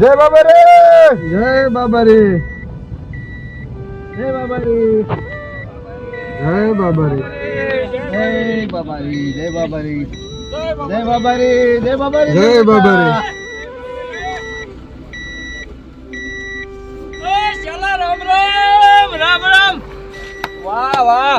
જય બાબા રે જય બાબા રે જય બાબા રે જય બાબા રે જય બાબા રે જય બાબા રે જય બાબા રે જય બાબા રે જય બાબા રે રામ રામ રામ રામ. વાહ વાહ.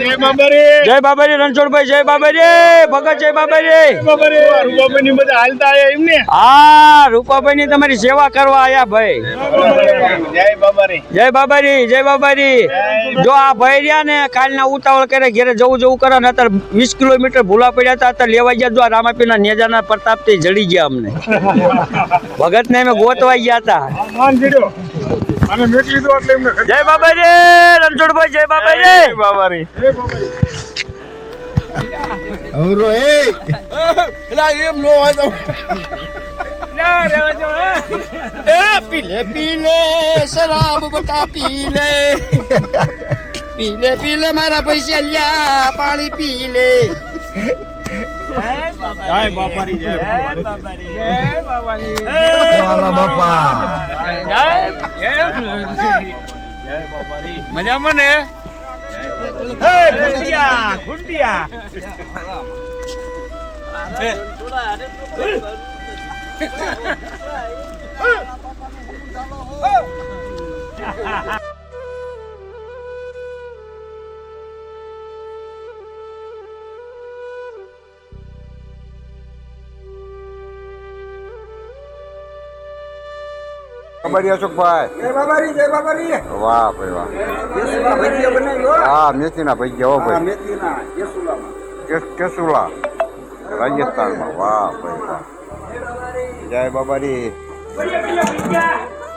જય બાબારી. રણછોડભાઈ જય બાબારી. ભગત જય બાબારી. હાલતા એમને? હા રૂપાભાઈ ની તમારી સેવા કરવા આયા ભાઈ. જય બાબારી. જય બાબારી. જય બાબારી જો આ ભાઈ રહ્યા ને કાલના ઉતાવળ કરે ઘેરે જવું જવું કરે ને અત્યારે વીસ કિલોમીટર ભૂલા પડ્યા હતા અત્યારે લેવા ગયા જો રામાપીના નેજાના પ્રતાપથી જડી ગયા અમને. ભગત ને અમે ગોતવાઈ ગયા હતા. અને મેટ લીધો એટલે એમને જય બાબા રે રણછોડભાઈ જય બાબા રે. જય બાબા રે જય બાબા રે અવરો એ. એલા એમ લો આ તો પીલે પીલે શરાબ બટા પીલે પીલે પીલે મારા પૈસા લ્યા પાણી પીલે જય બાપા જય જય બાપાની. મજામાં ને? ગુંડિયા ગુંડિયા. બાબારી અશોકભાઈ? જય બાબારી જય બાબારી વાહ ભાઈ વાહ. હા. મેથીના ભજીયા હો ભાઈ. કેસ- કેસુલા. રાજસ્થાનમાં. વાહ ભાઈ વાહ. જય બાબારી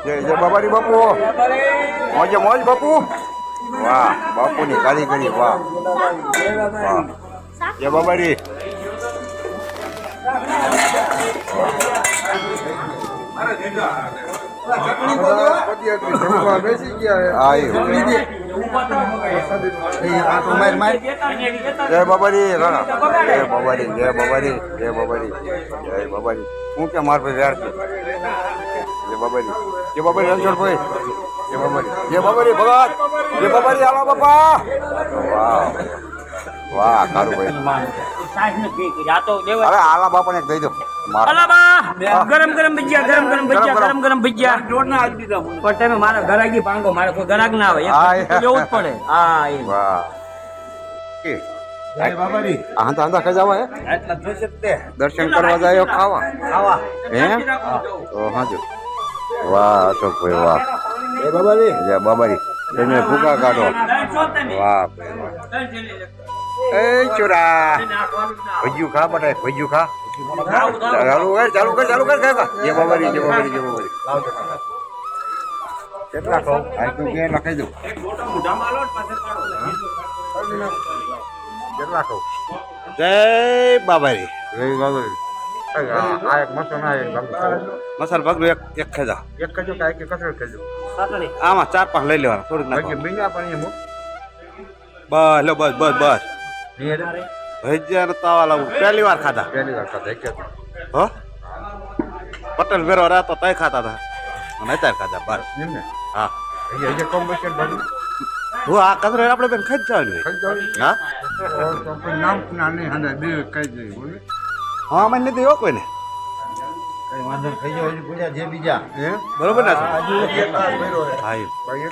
જય જય બાબારી બાપુ. મોજે મોજ બાપુ. વાહ બાપુની કારીગરી વાહ. વાહ. જય બાબારી હા એ જય બાબારી રાણા. જય બાબારી જય બાબારી જય બાબારી જય બાબારી હું કે માર ભાઈ વ્યાર છે? જય બાબારી જય બાબારી રણછોડભાઈ જય બાબારી જય બાબારી ભગત જય બાબારી આલા બાપા. વાહ. વાહ કારુભાઈ અરે આલા બાપાને દઈ દો. ગરમ ગરમ ભજીયા ગરમ ગરમ ભજીયા ગરમ ગરમ ભજીયા. પણ તમે મારા ઘરાકી ભાંગો મારે કોઈ ઘરાક ના આવે જ પડે. હા એ. દર્શન કરવા જાય ખાવા. ખાવા. હે? તો હાજુ. વાહ અશોકભાઈ વાહ. જય બાબારી જય બાબારી તમે ફૂકા કાઢો. વાહ ભાઈ વાહ. એ ચોરા. ભજ્યું ખા બટાય ભજ્યું ખા. ચાલુ કર ચાલુ કર ચાલુ કર કાકા. જે બાબારી જે બાબારી જે બાબારી કેટલા કહો? આ તો કે લખાઈ દઉં. કેટલા કહો? જય બાબારી જય બાબારી આ એક મસો ના એક મસાલ મસાલા એક એક ખેજા. એક કજો કાંઈ એક કચરો ખેજો? આમાં ચાર પાંચ લઈ લેવાના થોડીક બાકી નાખવાનું બીજા પણ એ બસ બસ બસ બસ. ભજીયા તાવા લાવું. પહેલી વાર ખાધા? પહેલી વાર ખાધા એક હો? પટેલ ભેરો રાતો તય ખાતા હતા. અને અત્યારે ખાધા બાર હા. હું આ કચરો આપણે બેન ખાઈ જવાની હા? હા મને નથી એવો કોઈને? કઈ વાંધો થઈ જાય હજી પૂજા જે બીજા. હે? બરોબર ના? હજુ એક કાળ ભર્યો છે. ભાઈ ભાઈ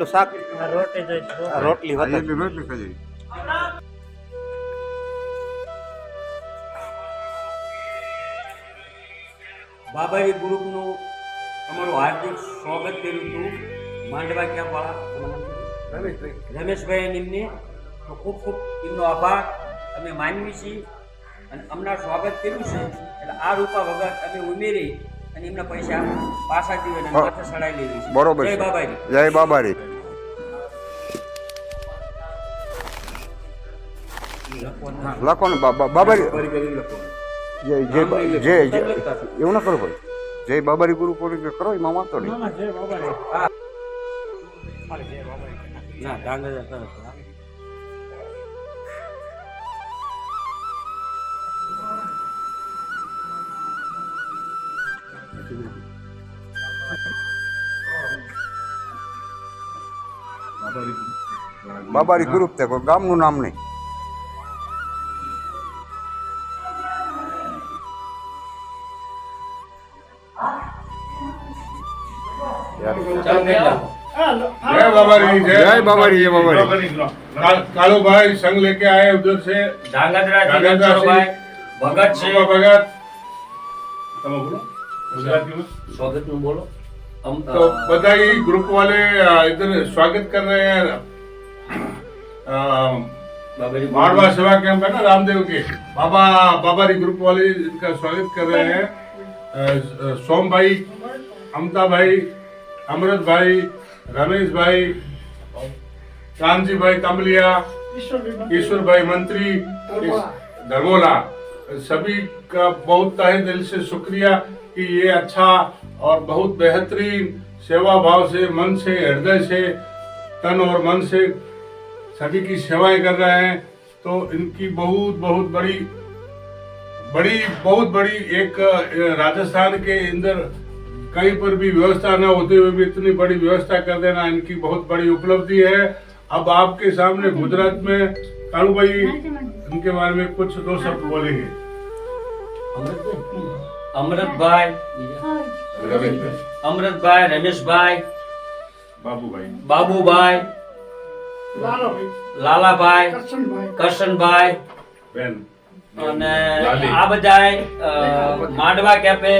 તો શાક. રોટલી રોટલી રોટલી ખાઈ બાબારી ગ્રુપનું અમારું હાર્દિક સ્વાગત કર્યું હતું. માંડવા ક્યાંવાળા રમેશભાઈ રમેશભાઈ એમને તો ખૂબ ખૂબ એમનો આભાર. અમે માનવી છીએ અને અમના સ્વાગત કર્યું છે. એટલે આ રૂપા વગર અમે ઉમેરી અને એમના પૈસા પાછા દીવે. માથે સડાઈ લેવી છે. બરોબર જય બાબાજી. જય બાબાજી. લખો ને. બાબા બા- બાબારી જય જય જય જય એવું ના કરો ભાઈ જય બાબારી ગુરુ પૂરી કરો એમાં વાંધો નહીં. ના ડાંગર બાબારી. ગ્રુપ તે કોઈ ગામનું નામ નહીં. ચાલો કહી નાખો. जय बाबारी જય બાબારી જય બાબારી काल- कालू भाई संग लेके आए उधर से ધાંગધ્રાથી ધાંગધ્રાથી રણછોડભાઈ ભગત છે सुबह भगत તમે બોલો गुजराती में સ્વાગતનું બોલો અમ- तो बधाई ग्रुप वाले अ, इधर स्वागत कर रहे हैं अ, બાબાજી मारवा सेवा कैंप है ना रामदेव के बाबा बाबारी ग्रुप वाले इनका स्वागत कर रहे हैं अ, सोम भाई अमता भाई अमृत भाई रमेश भाई कानजी भाई तमलिया ईश्वर भाई मंत्री, धर्मोला, सभी का बहुत तहे दिल से शुक्रिया कि ये अच्छा और बहुत बेहतरीन सेवा भाव से, मन से, हृदय से, तन और मन से सभी की सेवाएँ कर रहे हैं। तो इनकी बहुत बहुत बड़ी बड़ी, बहुत बड़ी एक राजस्थान के अंदर कहीं पर भी व्यवस्था न होते हुए भी इतनी बड़ी व्यवस्था कर देना इनकी बहुत बड़ी उपलब्धि है अब आपके सामने गुजरात में कालू भाई इनके बारे में कुछ दो शब्द बोलेंगे અમૃતભાઈ અમૃતભાઈ રમેશભાઈ बाबू भाई બાબુભાઈ લાલાભાઈ કરશનભાઈ बहन અને આ બધા માંડવા કેમ્પે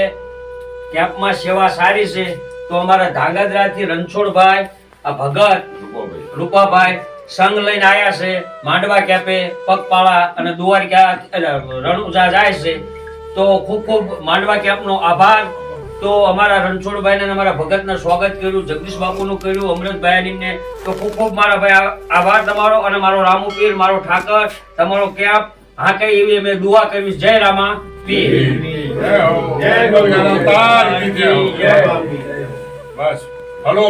કેમ્પમાં સેવા સારી છે તો અમારા ધાંગધ્રાથી રણછોડભાઈ આ ભગત રૂપાભાઈ. સંઘ લઈને આવ્યા છે માંડવા કેપે પગપાળા અને દ્વારકા રણુજા જાય છે. તો ખૂબ ખૂબ માંડવા કેમ્પનો આભાર. તો અમારા રણછોડભાઈને અમારા ભગતને સ્વાગત કર્યું જગદીશ બાપુનું કર્યું અમૃતભાઈ ને તો ખૂબ ખૂબ મારા ભાઈ આભાર તમારો અને મારો રામુ પીર મારો ઠાકર તમારો કેમ્પ હા કઈ એવી અમે દુઆ કરવી જય રામા. જય ગોવિંદ. બસ. હલો.